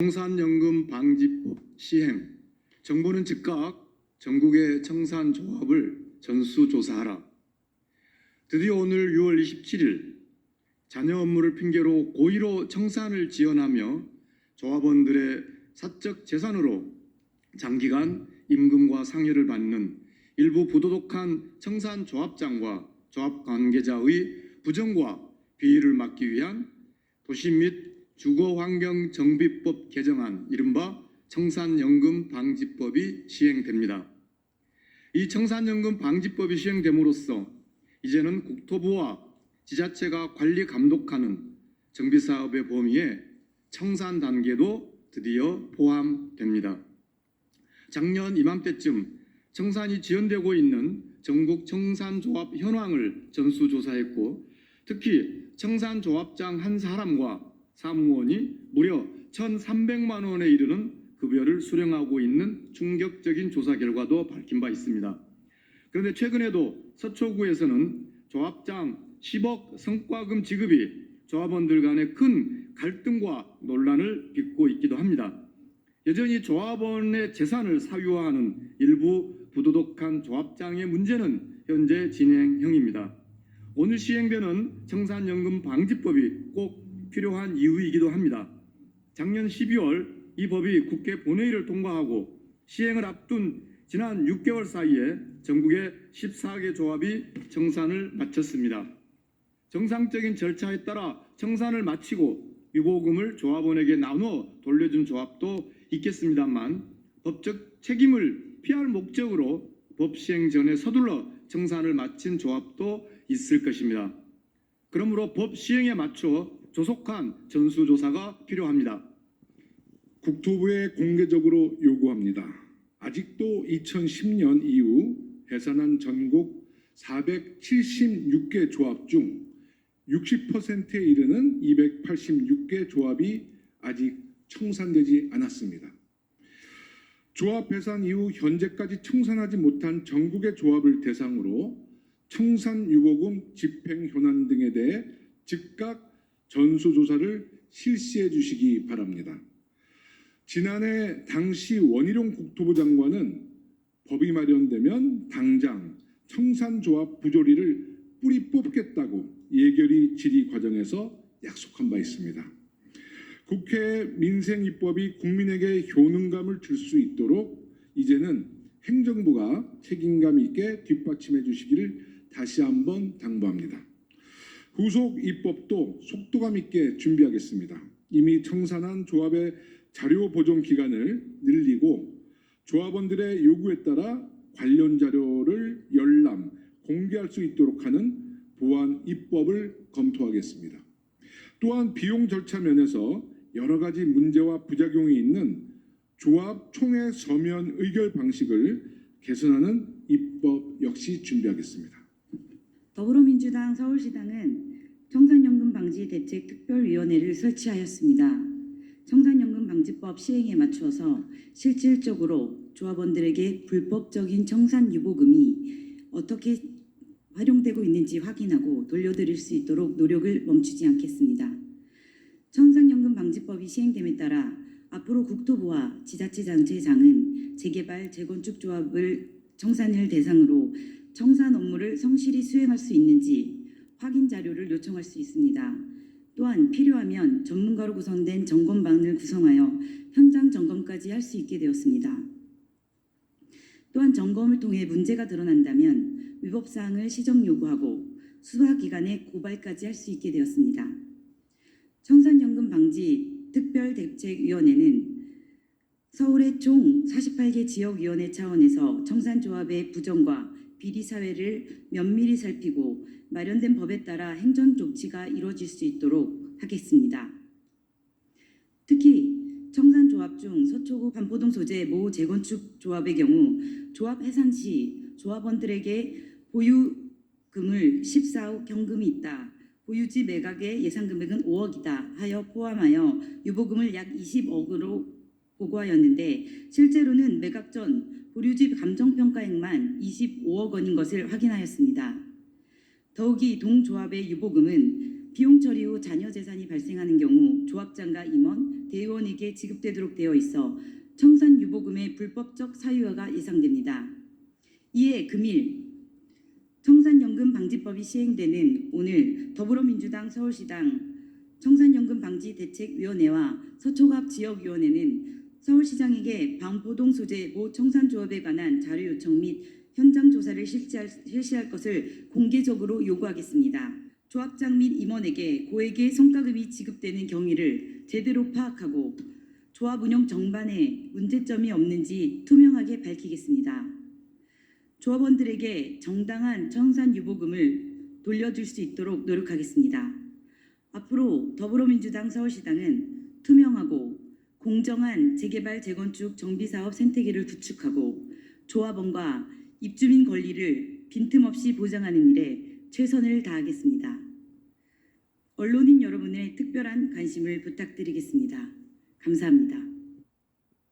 청산연금 방지법 시행 정부는 즉각 전국의 청산 조합을 전수조사하라. 드디어 오늘 6월 27일 자녀 업무를 핑계로 고의로 청산을 지연하며 조합원들의 사적 재산으로 장기간 임금과 상여를 받는 일부 부도덕한 청산 조합장과 조합 관계자의 부정과 비위를 막기 위한 도시 및 주거환경정비법 개정안 이른바 청산연금 방지법이 시행됩니다. 이 청산연금 방지법이 시행됨으로써 이제는 국토부와 지자체가 관리 감독하는 정비사업의 범위에 청산 단계도 드디어 포함됩니다. 작년 이맘때쯤 청산이 지연되고 있는 전국 청산조합 현황을 전수조사했고 특히 청산조합장 한 사람과 사무원이 무려 1,300만 원에 이르는 급여를 수령하고 있는 충격적인 조사 결과도 밝힌 바 있습니다. 그런데 최근에도 서초구에서는 조합장 10억 성과금 지급이 조합원들 간의 큰 갈등과 논란을 빚고 있기도 합니다. 여전히 조합원의 재산을 사유화하는 일부 부도덕한 조합장의 문제는 현재 진행형입니다. 오늘 시행되는 청산연금 방지법이 꼭 필요한 이유이기도 합니다. 작년 12월 이 법이 국회 본회의를 통과하고 시행을 앞둔 지난 6개월 사이에 전국의 14개 조합이 청산을 마쳤습니다. 정상적인 절차에 따라 청산을 마치고 유보금을 조합원에게 나눠 돌려준 조합도 있겠습니다만 법적 책임을 피할 목적으로 법 시행 전에 서둘러 청산을 마친 조합도 있을 것입니다. 그러므로 법 시행에 맞춰 조속한 전수조사가 필요합니다. 국토부에 공개적으로 요구합니다. 아직도 2010년 이후 해산한 전국 476개 조합 중 60%에 이르는 286개 조합이 아직 청산되지 않았습니다. 조합 해산 이후 현재까지 청산하지 못한 전국의 조합을 대상으로 청산 유보금 집행 현안 등에 대해 즉각 전수조사를 실시해 주시기 바랍니다. 지난해 당시 원희룡 국토부 장관은 법이 마련되면 당장 청산조합 부조리를 뿌리 뽑겠다고 예결위 질의 과정에서 약속한 바 있습니다. 국회 민생 입법이 국민에게 효능감을 줄 수 있도록 이제는 행정부가 책임감 있게 뒷받침해 주시기를 다시 한번 당부합니다. 후속 입법도 속도감 있게 준비하겠습니다. 이미 청산한 조합의 자료 보존 기간을 늘리고 조합원들의 요구에 따라 관련 자료를 열람, 공개할 수 있도록 하는 보안 입법을 검토하겠습니다. 또한 비용 절차 면에서 여러 가지 문제와 부작용이 있는 조합 총회 서면 의결 방식을 개선하는 입법 역시 준비하겠습니다. 더불어민주당 서울시당은 청산연금 방지 대책 특별위원회를 설치하였습니다. 청산연금 방지법 시행에 맞춰서 실질적으로 조합원들에게 불법적인 청산 유보금이 어떻게 활용되고 있는지 확인하고 돌려드릴 수 있도록 노력을 멈추지 않겠습니다. 청산연금 방지법이 시행됨에 따라 앞으로 국토부와 지자체장체장은 재개발 재건축 조합을 청산을 대상으로 청산 업무를 성실히 수행할 수 있는지 확인 자료를 요청할 수 있습니다. 또한 필요하면 전문가로 구성된 점검반을 구성하여 현장 점검까지 할 수 있게 되었습니다. 또한 점검을 통해 문제가 드러난다면 위법 사항을 시정 요구하고 수사 기관에 고발까지 할 수 있게 되었습니다. 청산연금 방지 특별대책위원회는 서울의 총 48개 지역위원회 차원에서 청산조합의 부정과 비리 사회를 면밀히 살피고 마련된 법에 따라 행정 조치가 이루어질 수 있도록 하겠습니다. 특히 청산 조합 중 서초구 반포동 소재 모 재건축 조합의 경우 조합 해산 시 조합원들에게 보유금을 14억 경금이 있다. 보유지 매각의 예상 금액은 5억이다 하여 포함하여 유보금을 약 20억으로 보고하였는데 실제로는 매각 전 보유지 감정평가액만 25억 원인 것을 확인하였습니다. 더욱이 동조합의 유보금은 비용 처리 후 자녀 재산이 발생하는 경우 조합장과 임원, 대의원에게 지급되도록 되어 있어 청산 유보금의 불법적 사유화가 예상됩니다. 이에 금일 청산연금 방지법이 시행되는 오늘 더불어민주당 서울시당 청산연금 방지 대책위원회와 서초갑 지역위원회는 서울시장에게 방포동 소재 모 청산조합에 관한 자료 요청 및 현장 조사를 실시할, 실시할 것을 공개적으로 요구하겠습니다. 조합장 및 임원에게 고액의 성과금이 지급되는 경위를 제대로 파악하고 조합 운영 전반에 문제점이 없는지 투명하게 밝히겠습니다. 조합원들에게 정당한 청산 유보금을 돌려줄 수 있도록 노력하겠습니다. 앞으로 더불어민주당 서울시당은 투명하고 공정한 재개발 재건축 정비사업 생태계를 구축하고 조합원과 입주민 권리를 빈틈없이 보장하는 일에 최선을 다하겠습니다. 언론인 여러분의 특별한 관심을 부탁드리겠습니다. 감사합니다.